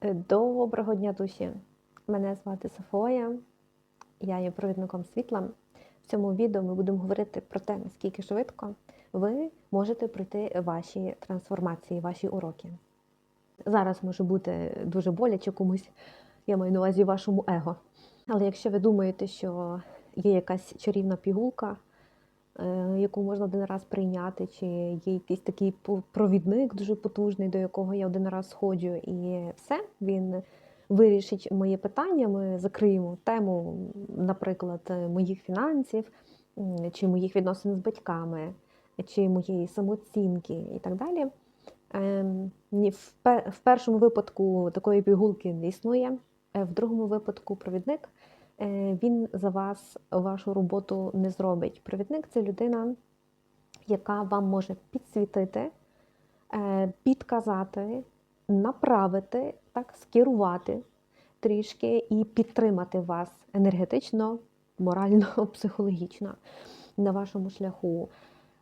Е, Доброго дня, душі! Мене звати Софоя, я є провідником світла. В цьому відео ми будемо говорити про те, наскільки швидко ви можете пройти ваші трансформації, ваші уроки. Зараз може бути дуже боляче комусь, я маю на увазі вашому его. Але якщо ви думаєте, що є якась чарівна пігулка, яку можна один раз прийняти, чи є якийсь такий провідник дуже потужний, до якого я один раз сходжу, і все, він вирішить моє питання. Ми закриємо тему, наприклад, е, моїх фінансів, чи моїх відносин з батьками, чи моєї самооцінки і так далі. Ем, ні, в, першому випадку такої пігулки не існує, е, в другому випадку провідник е, він за вас вашу роботу не зробить. Провідник це людина, яка вам може підсвітити, е, підказати, направити, так, скерувати трішки і підтримати вас енергетично, морально, психологічно на вашому шляху.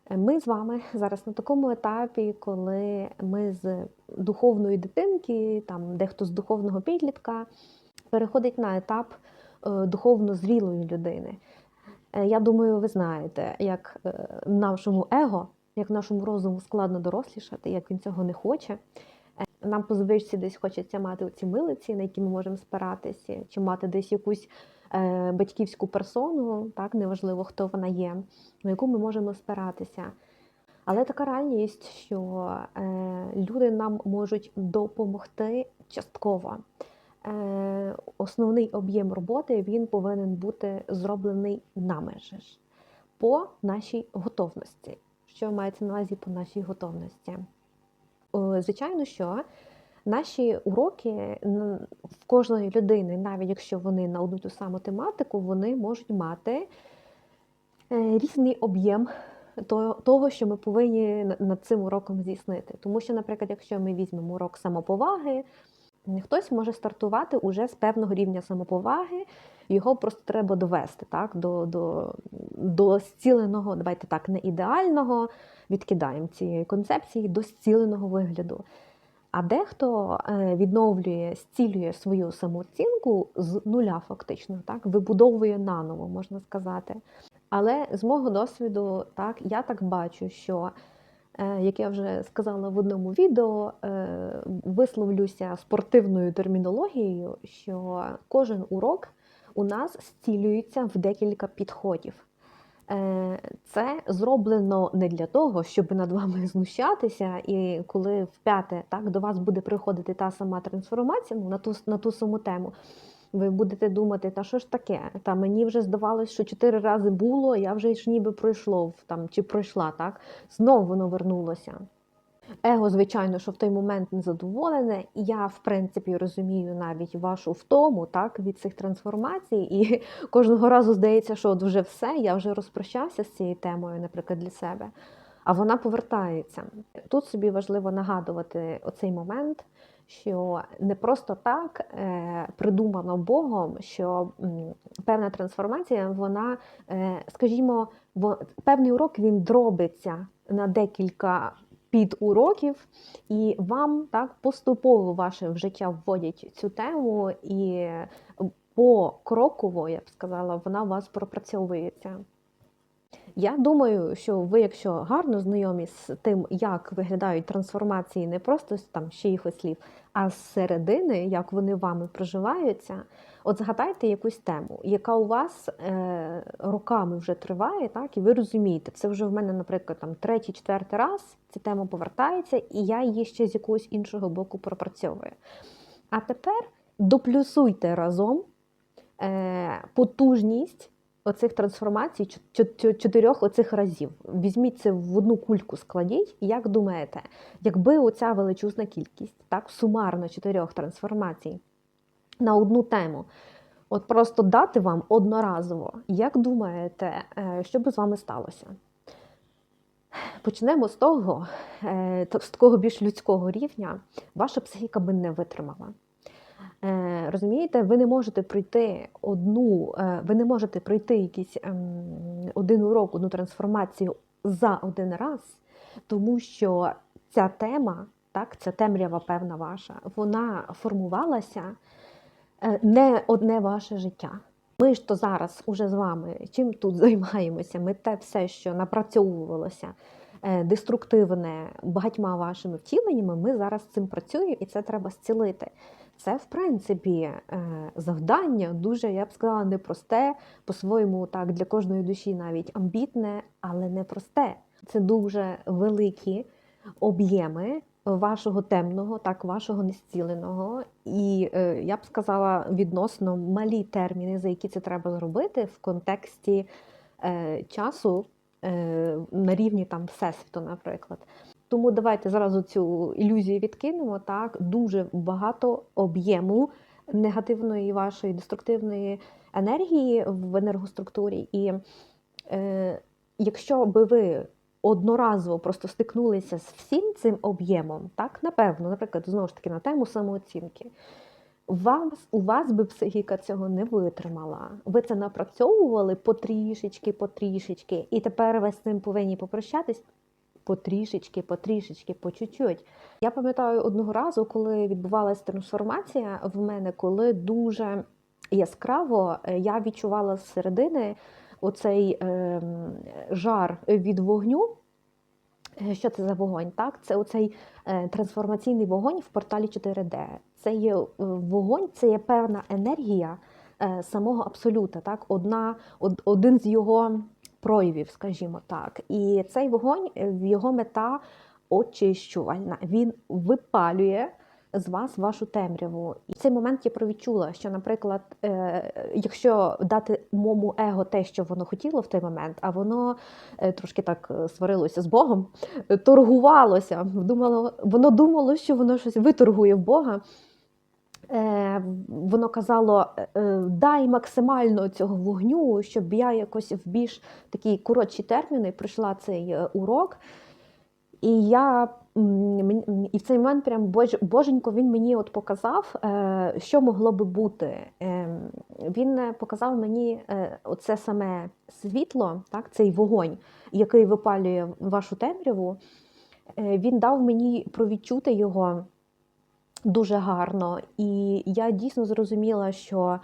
Е, Ми з вами зараз на такому етапі, коли ми з духовної дитинки, там дехто з духовного підлітка, переходить на етап е, духовно зрілої людини. Е, Я думаю, ви знаєте, як е, нашому его, як нашому розуму складно дорослішати, як він цього не хоче. Е, Нам по звичці десь хочеться мати оці милиці, на які ми можемо спиратися, чи мати десь якусь е, батьківську персону, так неважливо, хто вона є, на яку ми можемо спиратися. Але така реальність, що е, люди нам можуть допомогти частково. Е, основний об'єм роботи він повинен бути зроблений нами же ж, по нашій готовності. Що мається на увазі по нашій готовності? Звичайно, що наші уроки в кожної людини, навіть якщо вони на одну ту саму тематику, вони можуть мати е, різний об'єм того, що ми повинні над цим уроком здійснити. Тому що, наприклад, якщо ми візьмемо урок самоповаги, хтось може стартувати уже з певного рівня самоповаги, його просто треба довести так, до, до, до зціленого, давайте так, не ідеального, відкидаємо ці концепції до зціленого вигляду. А дехто е, відновлює, зцілює свою самооцінку з нуля, фактично, так, вибудовує наново, можна сказати. Але з мого досвіду, так, я так бачу, що, як я вже сказала в одному відео, е, висловлюся спортивною термінологією, що кожен урок у нас зцілюється в декілька підходів. Е, Це зроблено не для того, щоб над вами знущатися, і коли в п'яте так до вас буде приходити та сама трансформація ну, на ту на ту саму тему. Ви будете думати, та що ж таке? Та мені вже здавалось, що чотири рази було, я вже ж ніби пройшло там чи пройшла, так знову воно вернулося. Его, звичайно, що в той момент незадоволене, і я, в принципі, розумію навіть вашу втому так, від цих трансформацій, і кожного разу здається, що от вже все, я вже розпрощався з цією темою, наприклад, для себе. А вона повертається. Тут собі важливо нагадувати оцей момент, що не просто так е, придумано Богом, що певна трансформація, вона, е, скажімо, во- певний урок він дробиться на декілька підуроків, і вам так поступово ваше в життя вводять цю тему, і покроково, я б сказала, вона у вас пропрацьовується. Я думаю, що ви, якщо гарно знайомі з тим, як виглядають трансформації не просто там чиїхось слів, а з середини, як вони вами проживаються, от згадайте якусь тему, яка у вас е, роками вже триває, так, і ви розумієте, це вже в мене, наприклад, там третій, четвертий раз ця тема повертається, і я її ще з якогось іншого боку пропрацьовую. А тепер доплюсуйте разом е, потужність оцих трансформацій чо- чо- чо- чотирьох оцих разів. Візьміть це в одну кульку, складіть. І як думаєте, якби оця величезна кількість, так, сумарно чотирьох трансформацій на одну тему, от просто дати вам одноразово, як думаєте, е, що би з вами сталося? Почнемо з того, е, з такого більш людського рівня, ваша психіка би не витримала. Е, Розумієте, ви не можете пройти одну, е, ви не можете пройти якийсь ем, один урок, одну трансформацію за один раз, тому що ця тема так, це темрява певна ваша, вона формувалася е, не одне ваше життя. Ми ж то зараз уже з вами чим тут займаємося? Ми те все, що напрацьовувалося деструктивне багатьма вашими втіленнями, ми зараз цим працюємо і це треба зцілити. Це, в принципі, е, завдання дуже, я б сказала, непросте, по-своєму, так, для кожної душі навіть амбітне, але непросте. Це дуже великі об'єми вашого темного, так, вашого незціленого. І е, я б сказала відносно малі терміни, за які це треба зробити в контексті е, часу на рівні там Всесвіту, наприклад. Тому давайте зразу цю ілюзію відкинемо. Так, дуже багато об'єму негативної вашої деструктивної енергії в енергоструктурі. І е, якщо би ви одноразово просто стикнулися з всім цим об'ємом, так, напевно, наприклад, знову ж таки на тему самооцінки. Вам, у вас би психіка цього не витримала. Ви це напрацьовували потрішечки, потрішечки, і тепер ви з цим повинні попрощатись потрішечки, потрішечки, по чуть-чуть. Я пам'ятаю одного разу, коли відбувалася трансформація в мене, коли дуже яскраво е, я відчувала з середини оцей е, жар від вогню. Е, Що це за вогонь? Так, це оцей е, трансформаційний вогонь в порталі 4D. Це є вогонь, це є певна енергія самого абсолюта. Так, одна, од, один з його проявів, скажімо так. І цей вогонь, е, його мета очищувальна. Він випалює з вас вашу темряву. І в цей момент я провідчула, що, наприклад, е, якщо дати моєму его те, що воно хотіло в той момент, а воно е, трошки так е, сварилося з Богом, торгувалося, думало, воно думало, що воно щось виторгує в Бога. Е, Воно казало: е, дай максимально цього вогню, щоб я якось в більш такі коротші терміни пройшла цей е, урок. І я і в цей момент прям бож, боженько він мені от показав, е, що могло би бути. Е, Він е, показав мені е, оце саме світло, так, цей вогонь, який випалює вашу темряву. Е, Він дав мені провідчути його дуже гарно. І я дійсно зрозуміла, що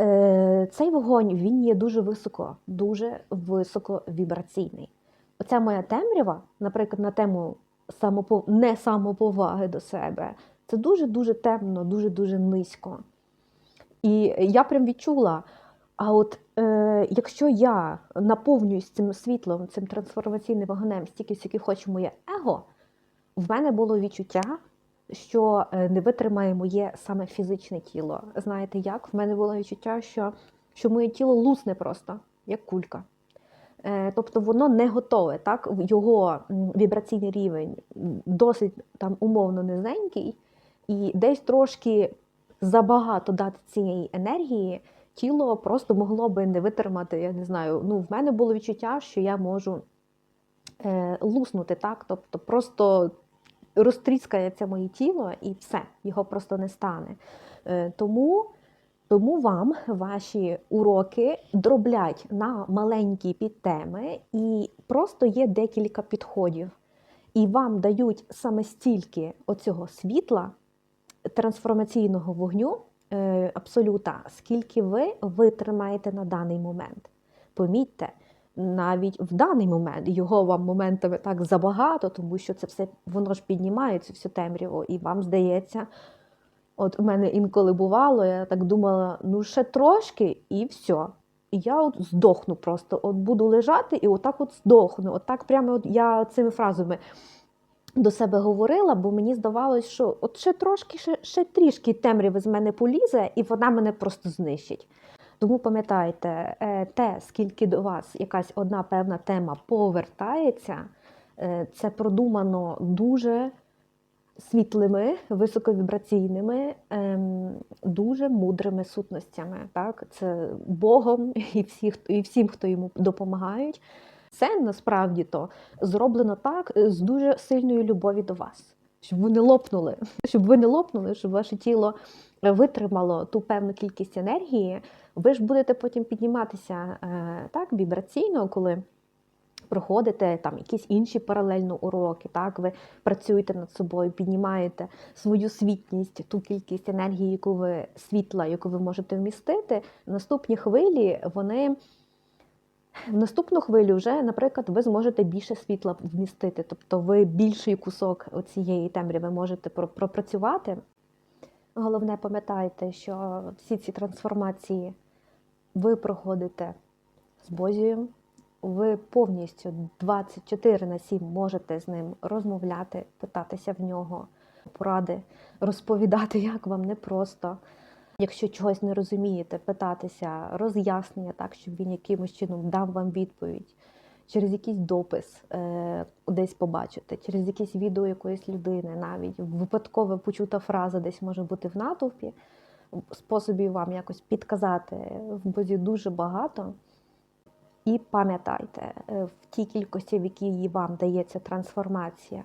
е, цей вогонь він є дуже високо, дуже високовібраційний. Оця моя темрява, наприклад, на тему самопов... не самоповаги до себе, це дуже-дуже темно, дуже-дуже низько. І я прям відчула. А от е, якщо я наповнююсь цим світлом, цим трансформаційним вогнем, стільки, скільки хоче моє его, в мене було відчуття, що е, не витримає моє саме фізичне тіло. Знаєте як? В мене було відчуття, що, що моє тіло лусне просто, як кулька. Е, Тобто воно не готове, так? Його вібраційний рівень досить там умовно низенький, і десь трошки забагато дати цієї енергії, тіло просто могло би не витримати. Я не знаю. Ну, в мене було відчуття, що я можу е, луснути, так? Тобто просто розтріскається моє тіло і все, його просто не стане. Е, Тому, тому вам ваші уроки дроблять на маленькі підтеми, і просто є декілька підходів. І вам дають саме стільки оцього світла, трансформаційного вогню, е, абсолюта, скільки ви витримаєте на даний момент. Помітьте, навіть в даний момент його вам моментами так забагато, тому що це все воно ж піднімається всю темряву, і вам здається, от у мене інколи бувало, я так думала, ну ще трошки, і все. І я от здохну просто. От буду лежати і отак от здохну. Отак прямо от я цими фразами до себе говорила, бо мені здавалось, що от ще трошки, ще, ще трішки темряви з мене полізе, і вона мене просто знищить. Тому пам'ятайте, е, те, скільки до вас якась одна певна тема повертається, е, це продумано дуже світлими, високовібраційними, ем, дуже мудрими сутностями. Так? Це Богом і, всі, і всім, хто йому допомагають. Це насправді то зроблено так е, з дуже сильною любові до вас, щоб ви не лопнули, щоб ви не лопнули, щоб ваше тіло витримало ту певну кількість енергії. Ви ж будете потім підніматися е, так вібраційно, коли проходите там якісь інші паралельно уроки, так ви працюєте над собою, піднімаєте свою світність, ту кількість енергії, яку ви світла, яку ви можете вмістити. Наступні хвилі вони. В наступну хвилю вже, наприклад, ви зможете більше світла вмістити, тобто ви більший кусок цієї темряви можете пропрацювати. Головне, пам'ятайте, що всі ці трансформації ви проходите з Бозієм, ви повністю 24 на 7 можете з ним розмовляти, питатися в нього поради, розповідати, як вам непросто. Якщо чогось не розумієте, питатися, роз'яснення, так, щоб він якимось чином дав вам відповідь, через якийсь допис е, десь побачити, через якесь відео якоїсь людини, навіть випадково почута фраза десь може бути в натовпі, способів вам якось підказати в бозі дуже багато. І пам'ятайте, е, в тій кількості, в якій вам дається трансформація,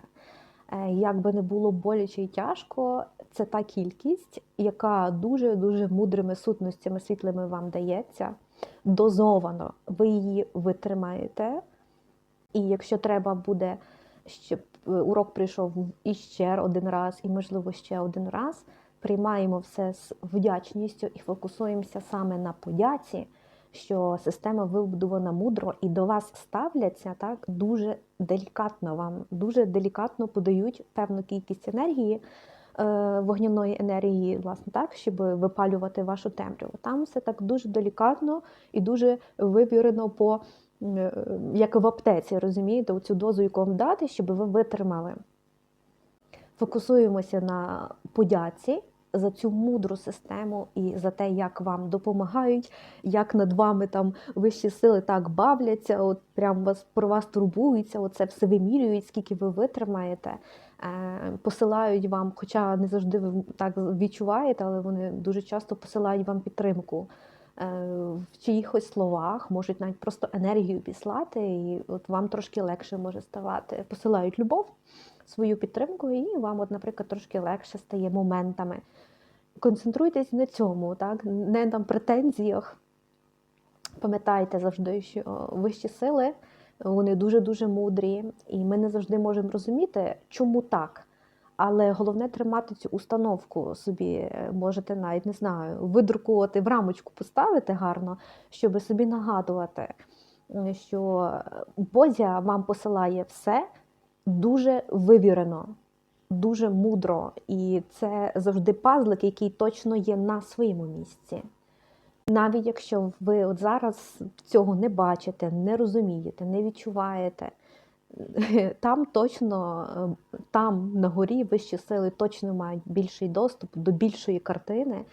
е, як би не було боляче і тяжко, це та кількість, яка дуже-дуже мудрими сутностями світлими вам дається. Дозовано ви її витримаєте. І якщо треба буде, щоб е, урок прийшов іще один раз, і, можливо, ще один раз, приймаємо все з вдячністю і фокусуємося саме на подяці, що система вибудована мудро і до вас ставляться так дуже делікатно вам, дуже делікатно подають певну кількість енергії. Е, Вогняної енергії, власне, так, щоб випалювати вашу темряву. Там все так дуже делікатно і дуже вивірено по е, як в аптеці, розумієте, оцю дозу, яку вам дати, щоб ви витримали. Фокусуємося на подяці за цю мудру систему і за те, як вам допомагають, як над вами там вищі сили так бавляться, от прям вас про вас турбуються, оце все вимірюють, скільки ви витримаєте. Е, Посилають вам, хоча не завжди ви так відчуваєте, але вони дуже часто посилають вам підтримку е, в чиїхось словах, можуть навіть просто енергію післати, і от вам трошки легше може ставати. Посилають любов, свою підтримку, і вам, от, наприклад, трошки легше стає моментами. Концентруйтесь на цьому, так? не на претензіях. Пам'ятайте завжди, що вищі сили вони дуже-дуже мудрі, і ми не завжди можемо розуміти, чому так. Але головне тримати цю установку собі, е, можете навіть не знаю, видрукувати в рамочку, поставити гарно, щоб собі нагадувати, що Бозя вам посилає все дуже вивірено, дуже мудро. І це завжди пазлик, який точно є на своєму місці. Навіть якщо ви от зараз цього не бачите, не розумієте, не відчуваєте, там точно, е, там на горі вищі сили точно мають більший доступ до більшої картини.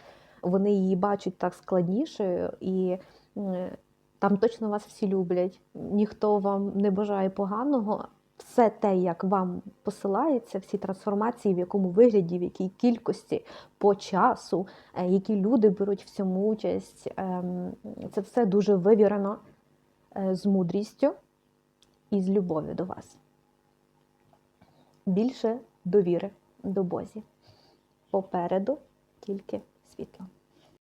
Вони її бачать так складнішою, і там точно вас всі люблять. Ніхто вам не бажає поганого. Все те, як вам посилається, всі трансформації, в якому вигляді, в якій кількості, по часу, е, які люди беруть в цьому участь, ем, це все дуже вивірено е, з мудрістю і з любов'ю до вас. Більше довіри до Бозі. Попереду тільки світло.